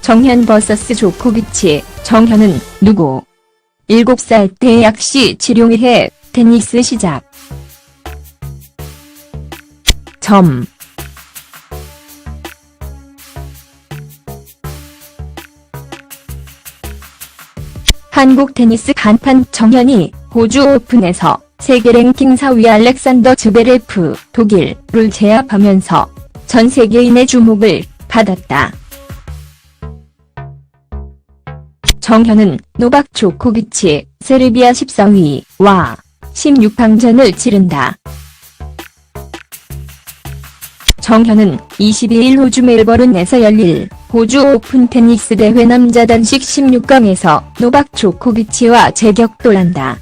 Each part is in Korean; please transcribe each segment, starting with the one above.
정현 vs 조코비치, 정현은 누구? 7살 때 약시 치료해 테니스 시작. 점. 한국 테니스 간판 정현이 호주 오픈에서 세계 랭킹 4위 알렉산더 즈베레프 독일을 제압하면서 전 세계인의 주목을 받았다. 정현은 노박 조코비치 세르비아 14위와 16강전을 치른다. 정현은 22일 호주 멜버른에서 열릴 호주 오픈 테니스 대회 남자 단식 16강에서 노박 조코비치와 재격돌한다.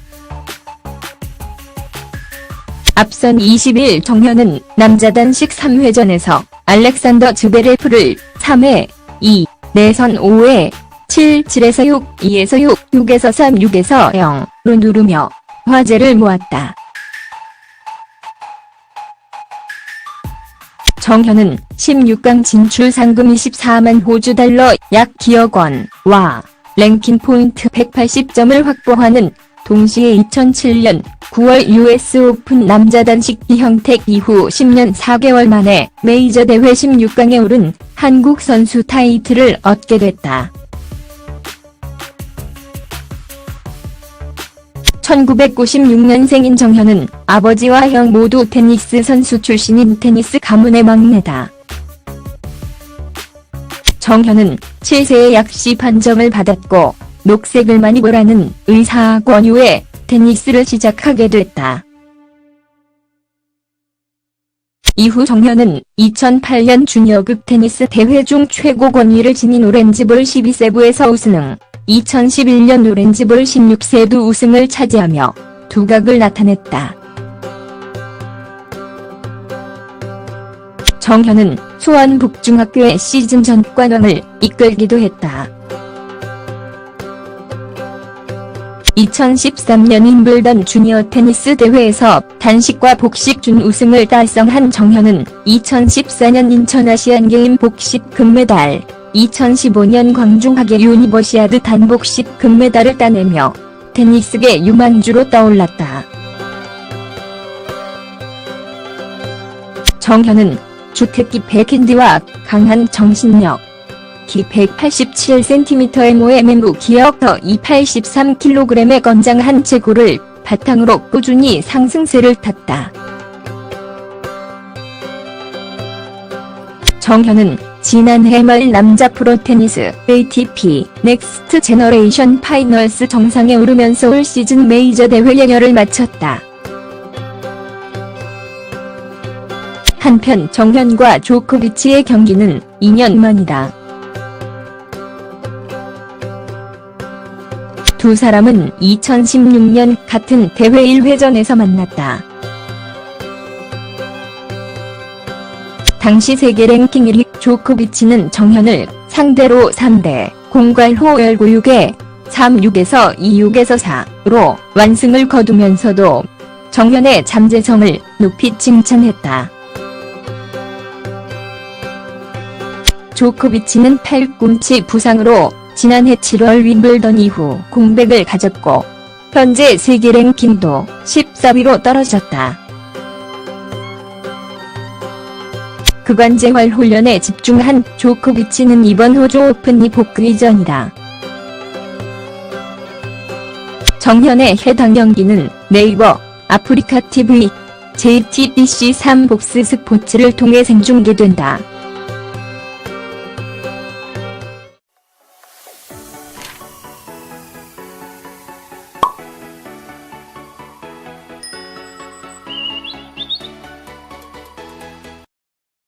앞선 20일 정현은 남자 단식 3회전에서 알렉산더 즈베레프를 3회 2, 내선 5회 7, 7에서 6, 2에서 6, 6에서 3, 6에서 0로 누르며 화제를 모았다. 정현은 16강 진출 상금 24만 호주 달러 약 기억 원와 랭킹 포인트 180점을 확보하는 동시에 2007년 9월 US 오픈 남자 단식 이형택 이후 10년 4개월 만에 메이저 대회 16강에 오른 한국 선수 타이틀을 얻게 됐다. 1996년생인 정현은 아버지와 형 모두 테니스 선수 출신인 테니스 가문의 막내다. 정현은 7세에 약시 판정을 받았고 녹색을 많이 보라는 의사 권유에 테니스를 시작하게 됐다. 이후 정현은 2008년 주니어급 테니스 대회 중 최고 권위를 지닌 오렌지볼 12세부에서 우승, 2011년 오렌지볼 16세도 우승을 차지하며 두각을 나타냈다. 정현은 수원북중학교의 시즌 전관왕을 이끌기도 했다. 2013년 윈블던 주니어 테니스 대회에서 단식과 복식 준 우승을 달성한 정현은 2014년 인천 아시안게임 복식 금메달, 2015년 광중하계 유니버시아드 단복식 금메달을 따내며 테니스계 유망주로 떠올랐다. 정현은 주특기 백핸드와 강한 정신력, 키 187cm의 모에멘무 기어터 283kg의 건장한 체구를 바탕으로 꾸준히 상승세를 탔다. 정현은 지난해 말 남자 프로 테니스 ATP 넥스트 제너레이션 파이널스 정상에 오르면서 올 시즌 메이저 대회 예열을 마쳤다. 한편 정현과 조코비치의 경기는 2년 만이다. 두 사람은 2016년 같은 대회 1회전에서 만났다. 당시 세계 랭킹 1위 조코비치는 정현을 상대로 3대 공괄호 열고 6에 3, 6에서 2, 6에서 4로 완승을 거두면서도 정현의 잠재성을 높이 칭찬했다. 조코비치는 팔꿈치 부상으로 지난해 7월 윈블던 이후 공백을 가졌고 현재 세계 랭킹도 14위로 떨어졌다. 그간 재활 훈련에 집중한 조코비치는 이번 호주 오픈이 복귀전이다. 정현의 해당 경기는 네이버, 아프리카 TV, JTBC3 복스 스포츠를 통해 생중계된다.